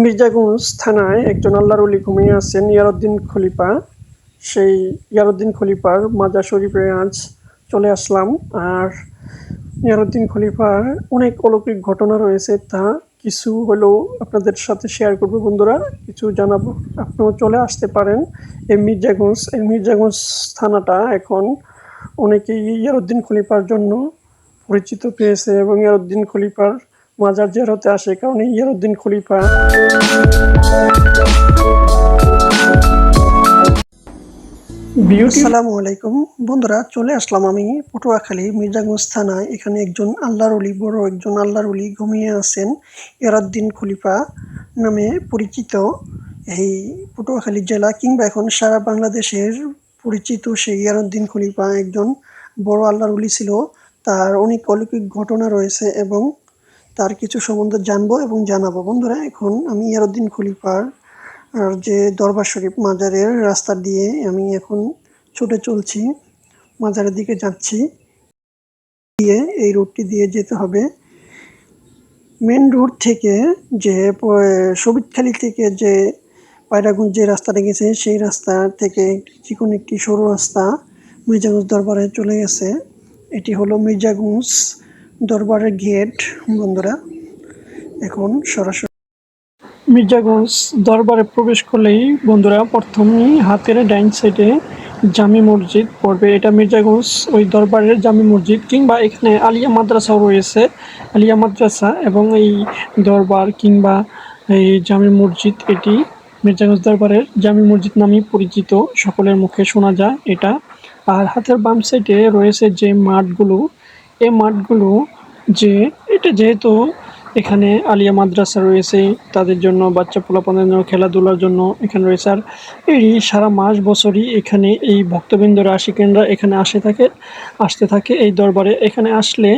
মির্জাগঞ্জ থানায় একজন আল্লাহর অলি ঘুমিয়ে আছেন ইয়ারুদ্দিন খলিফা। সেই ইয়ারউদ্দিন খলিফার মাজার শরীফে আজ চলে আসলাম। আর ইয়ারুদ্দিন খলিফার অনেক অলৌকিক ঘটনা রয়েছে, তা কিছু হলেও আপনাদের সাথে শেয়ার করব। বন্ধুরা, কিছু জানাব। আপনিও চলে আসতে পারেন এই মির্জাগঞ্জ। এই মির্জাগঞ্জ থানাটা এখন অনেকেই ইয়ারুদ্দিন খলিফার জন্য পরিচিত পেয়েছে এবং ইয়ারুদ্দিন খলিফার মাজার জিয়ারতে আসে কারণ এই ইয়ারউদ্দিন খলিফা। আসসালামু আলাইকুম। বন্ধুরা, চলে আসলাম আমি পটুয়াখালী মির্জাগঞ্জ থানায়। এখানে একজন আল্লাহর অলি বড় একজন আল্লাহর অলি ঘুমিয়ে আছেন, ইয়ারউদ্দিন খলিফা নামে পরিচিত। এই পটুয়াখালী জেলা কিংবা এখন সারা বাংলাদেশের পরিচিত সেই ইয়ারউদ্দিন খলিফা একজন বড় আল্লাহর অলি ছিল। তার অনেক অলৌকিক ঘটনা রয়েছে এবং তার কিছু সম্বন্ধে জানব এবং জানাব। বন্ধুরা, এখন আমি ইয়ারউদ্দিন খলিফার যে দরবার শরীফ মাজারের রাস্তা দিয়ে আমি এখন ছুটে চলছি, মাজারের দিকে যাচ্ছি। দিয়ে এই রুটটি দিয়ে যেতে হবে। মেন রোড থেকে যে সবিতখালি থেকে যে পায়রাগঞ্জ যে রাস্তাটা গেছে, সেই রাস্তা থেকে চিকন একটি সরু রাস্তা মির্জাগঞ্জ দরবারে চলে গেছে। এটি হলো মির্জাগঞ্জ দরবারের গেট, বন্ধুরা, এখন সরাসরি মির্জাগঞ্জ দরবারে প্রবেশ করলেই, বন্ধুরা, প্রথমেই হাতের ডাইন সাইডে জামি মসজিদ পড়বে। এটা মির্জাগঞ্জ ওই দরবারের জামি মসজিদ কিংবা এখানে আলিয়া মাদ্রাসাও রয়েছে। আলিয়া মাদ্রাসা এবং এই দরবার কিংবা এই জামি মসজিদ, এটি মির্জাগঞ্জ দরবারের জামি মসজিদ নামেই পরিচিত। সকলের মুখে শোনা যায় এটা। আর হাতের বাম সাইডে রয়েছে যে মাঠগুলো এই মাঠগুলো যে, এটা যেহেতু এখানে আলিয়া মাদ্রাসা রয়েছে, তাদের জন্য, বাচ্চা পোলাপানের জন্য, খেলাধুলার জন্য এখানে রয়েছে। আর এই সারা মাস বছরই এখানে এই ভক্তবৃন্দরা আশিকেনরা এখানে আসে থাকে, আসতে থাকে এই দরবারে। এখানে আসলে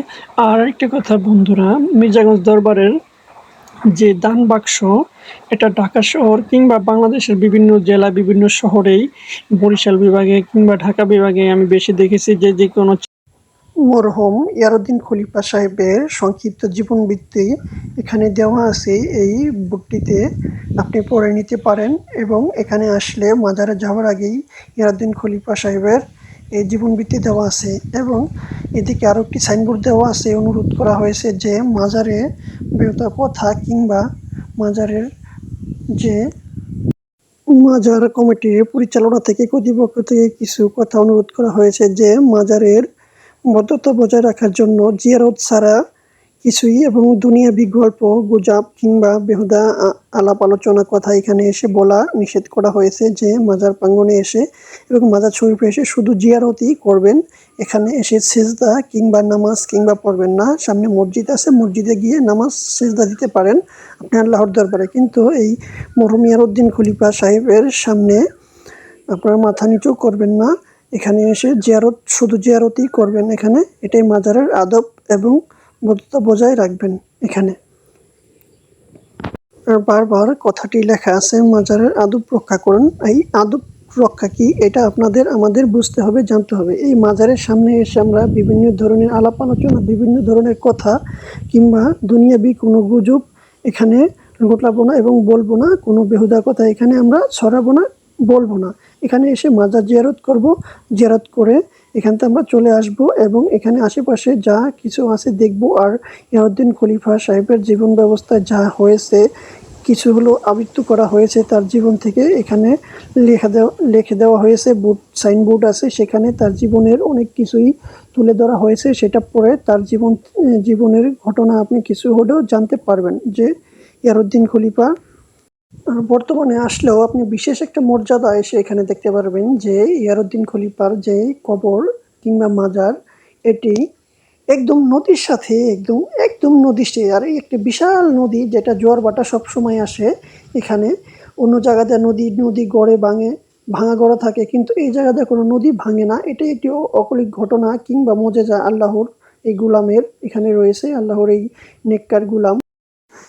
আর একটি কথা, বন্ধুরা, মির্জাগঞ্জ দরবারের যে দান বাক্স, এটা ঢাকা শহর কিংবা বাংলাদেশের বিভিন্ন জেলা, বিভিন্ন শহরেই বরিশাল বিভাগে কিংবা ঢাকা বিভাগে আমি বেশি দেখেছি যে যে কোনো মরহুম ইয়ারুদ্দিন খলিফা সাহেবের সংক্ষিপ্ত জীবনবৃত্তি এখানে দেওয়া আছে। এই বুকটিতে আপনি পড়ে নিতে পারেন এবং এখানে আসলে মাজারে যাওয়ার আগেই ইয়ারুদ্দিন খলিফা সাহেবের এই জীবনবৃত্তি দেওয়া আছে এবং এদিকে আরও একটি সাইনবোর্ড দেওয়া আছে। অনুরোধ করা হয়েছে যে মাজারে বেহতা কথা কিংবা মাজারের যে মাজার কমিটির পরিচালনা থেকে কর্তৃপক্ষ থেকে কিছু কথা অনুরোধ করা হয়েছে যে মাজারের বদ্ধতা বজায় রাখার জন্য জিয়ারত ছাড়া কিছুই এবং দুনিয়াবি গল্প, গুজাব কিংবা বেহুদা আলাপ আলোচনা কথা এখানে এসে বলা নিষেধ করা হয়েছে যে মাজার প্রাঙ্গনে এসে এবং মাজার শরীফে এসে শুধু জিয়ারতই করবেন। এখানে এসে সেজদা কিংবা নামাজ কিংবা পড়বেন না। সামনে মসজিদ আছে, মসজিদে গিয়ে নামাজ সেজদা দিতে পারেন আপনি আল্লাহর দরবারে। কিন্তু এই মরহুমিয়ার উদ্দিন খলিফা সাহেবের সামনে আপনারা মাথা নিচু করবেন না। এখানে এসে জিয়ারত, শুধু জিয়ারতই করবেন এখানে, এটাই মাজারের আদব এবং বদ্ধতা বজায় রাখবেন এখানে। বারবার কথাটি লেখা আছে, মাজারের আদব রক্ষা করুন। এই আদব রক্ষা কি? এটা আপনাদের, আমাদের বুঝতে হবে, জানতে হবে। এই মাজারের সামনে এসে আমরা বিভিন্ন ধরনের আলাপ আলোচনা, বিভিন্ন ধরনের কথা কিংবা দুনিয়াবি কোনো গুজব এখানে ঘটাবো না এবং বলব না, কোনো বেহুদা কথা এখানে আমরা ছড়াবো না, বলব না। এখানে এসে মাজার জিয়ারত করব। জিয়ারত করে এখান থেকে আমরা চলে আসব এবং এখানে আশেপাশে যা কিছু আছে দেখব। আর ইয়াউদ্দিন খলিফা সাহেবের জীবন ব্যবস্থায় যা হয়েছে কিছু হলো আবৃত্তি করা হয়েছে তার জীবন থেকে। এখানে লেখা দেওয়া, লিখে দেওয়া হয়েছে, বোর্ড, সাইনবোর্ড আছে। সেখানে তার জীবনের অনেক কিছুই তুলে ধরা হয়েছে। সেটা পড়ে তার জীবন জীবনের ঘটনা আপনি কিছু হলেও জানতে পারবেন যে ইয়ারউদ্দিন খলিফা বর্তমানে আসলেও আপনি বিশেষ একটা মর্যাদা এসে এখানে দেখতে পারবেন যে ইয়ারউদ্দিন খলিফার যে কবর কিংবা মাজার, এটি একদম নদীর সাথে, একদম একদম নদীর আর একটা বিশাল নদী যেটা জোয়ার বাটা সবসময় আসে এখানে। অন্য জায়গাতে নদী নদী গড়ে ভাঙে, ভাঙা গড়া থাকে, কিন্তু এই জায়গাতে কোনো নদী ভাঙে না, এটাই একটি অকলিক ঘটনা কিংবা মজে মজেজা আল্লাহর এই গুলামের এখানে রয়েছে, আল্লাহর এই নেককার গুলাম।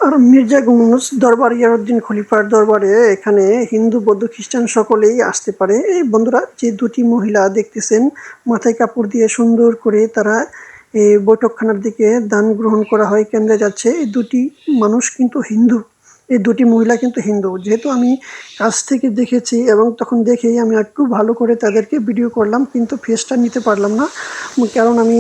আর মির্জা মির্জাগঞ্জ দরবার, ইয়ারউদ্দিন খলিফার দরবারে এখানে হিন্দু, বৌদ্ধ, খ্রিস্টান সকলেই আসতে পারে। এই বন্ধুরা, যে দুটি মহিলা দেখতেছেন, মাথায় কাপড় দিয়ে সুন্দর করে তারা এই বৈঠকখানার দিকে দান গ্রহণ করা হয়, কেন্দ্রে যাচ্ছে। এই দুটি মানুষ কিন্তু হিন্দু। এই দুটি মহিলা কিন্তু হিন্দু। যেহেতু আমি কাছ থেকে দেখেছি এবং তখন দেখেই আমি একটু ভালো করে তাদেরকে ভিডিও করলাম, কিন্তু ফেসটা নিতে পারলাম না। কারণ আমি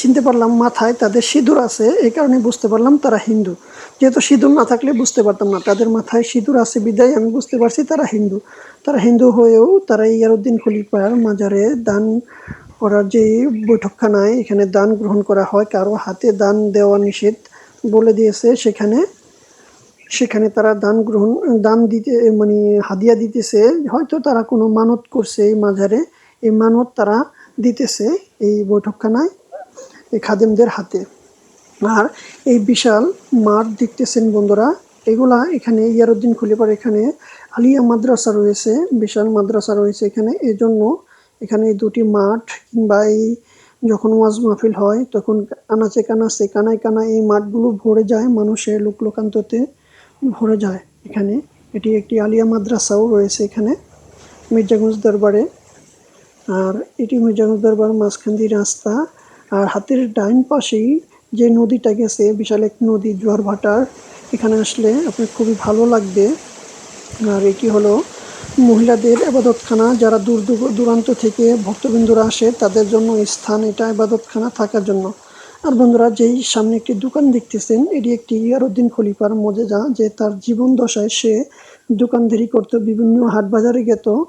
চিনতে পারলাম মাথায় তাদের সিঁদুর আছে, এই কারণে বুঝতে পারলাম তারা হিন্দু। যেহেতু সিঁদুর না থাকলে বুঝতে পারতাম না, তাদের মাথায় সিঁদুর আছে বিদায়, আমি বুঝতে পারছি তারা হিন্দু। তারা হিন্দু হয়েও তারা ইয়ারুদ্দিন খলিফার মাজারে দান করার যে বৈঠকখানায় এখানে দান গ্রহণ করা হয়, কারও হাতে দান দেওয়া নিষেধ বলে দিয়েছে, সেখানে সেখানে তারা দান গ্রহণ, দান দিতে মানে হাদিয়া দিতেছে। হয়তো তারা কোনো মানত করছে এই মাজারে, এই মানত তারা দিতেছে এই বৈঠকখানায়। এই খাদেমদের হাতে। আর এই বিশাল মাঠ দেখতেছেন বন্ধুরা, এগুলা এখানে ইয়ারুদ্দিন খলিফার এখানে আলিয়া মাদ্রাসা রয়েছে, বিশাল মাদ্রাসা রয়েছে এখানে। এজন্য এখানে এই দুটি মাঠ কিংবা এই যখন ওয়াজ মাহফিল হয়, তখন আনাচে কানাচে, কানায় কানায় এই মাঠগুলো ভরে যায়, মানুষের লোক লোকান্ততে ভরে যায় এখানে। এটি একটি আলিয়া মাদ্রাসাও রয়েছে এখানে, মির্জাগঞ্জ দরবারে। আর এটি মির্জাগঞ্জ দরবার মাঝখান দিয়ে রাস্তা। আর হাতের ডাইন পাশেই যে নদীটা গেছে, বিশাল এক নদী, জোয়ার ভাটার, এখানে আসলে আপনার খুবই ভালো লাগবে। আর এটি হলো মহিলাদের আবাদতখানা। যারা দূর দূর- দূরান্ত থেকে ভক্তবৃন্দরা আসে, তাদের জন্য স্থান, এটা আবাদতখানা থাকার জন্য। আর বন্ধুরা, যেই সামনে একটি দোকান দেখতেছেন, এটি একটি ইয়ারুদ্দিন খলিফার মজেজা, যে তার জীবন দশায় সে দোকানদারি করতো, বিভিন্ন হাট বাজারে যেত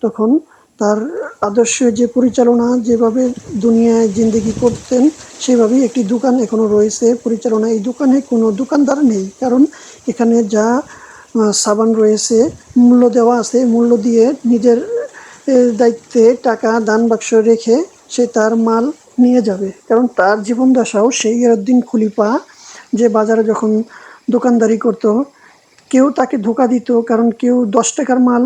তখন তার আদর্শ যে পরিচালনা যেভাবে দুনিয়ায় জিন্দেগি করতেন, সেভাবেই একটি দোকান এখনও রয়েছে। পরিচালনা এই দোকানে কোনো দোকানদার নেই, কারণ এখানে যা সাবান রয়েছে, মূল্য দেওয়া আছে, মূল্য দিয়ে নিজের দায়িত্বে টাকা, দান বাক্স রেখে সে তার মাল নিয়ে যাবে। কারণ তার জীবন দশাও সেই ইয়ারুদ্দিন খুলিপা যে বাজারে যখন দোকানদারি করতো, কেউ তাকে ধোকা দিত, কারণ কেউ দশ টাকার মাল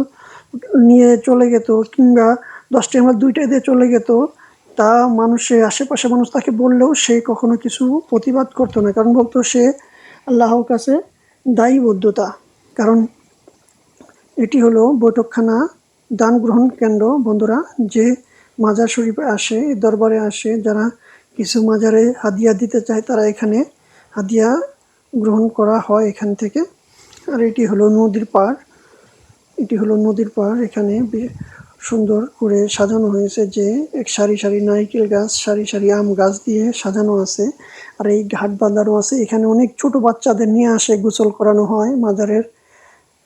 নিয়ে চলে যেত কিংবা দশ টাকার মাল দুইটা দিয়ে চলে যেত তা মানুষের আশেপাশে মানুষ তাকে বললেও সে কখনো কিছু প্রতিবাদ করতো না। কারণ বলতো সে আল্লাহর কাছে দায়ীবদ্ধতা কারণ এটি হলো বৈঠকখানা দান গ্রহণ কেন্দ্র। বন্ধুরা, যে মাজার শরীফে আসে দরবারে আসে, যারা কিছু মাজারে হাদিয়া দিতে চায়, তারা এখানে হাদিয়া গ্রহণ করা হয় এখান থেকে। আর এটি হলো নদীর পাড়। এটি হলো নদীর পাড়। এখানে সুন্দর করে সাজানো হয়েছে যে এক সারি সারি নারকেল গাছ, সারি সারি আম গাছ দিয়ে সাজানো আছে। আর এই ঘাট বাঁধানো আছে। এখানে অনেক ছোট বাচ্চাদের নিয়ে আসে, গোসল করানো হয় মাজারের।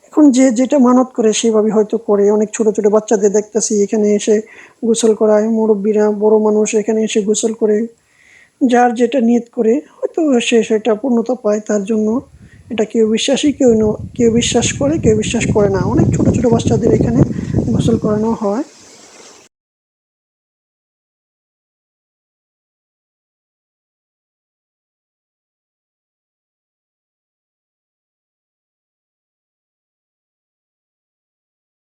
এখন যে যেটা মানত করে সেভাবে হয়তো করে। অনেক ছোট ছোট বাচ্চাদের দেখতেছি এখানে এসে গোসল করায়। মুরব্বীরা, বড় মানুষ এখানে এসে গোসল করে। যার যেটা নিয়ত করে, হয়তো সে সেটা পূর্ণতা পায় তার জন্য। এটা কেউ বিশ্বাসী, কেউ কেউ বিশ্বাস করে, কেউ বিশ্বাস করে না। অনেক ছোট ছোট বাচ্চাদের এখানে গোসল করানো হয়।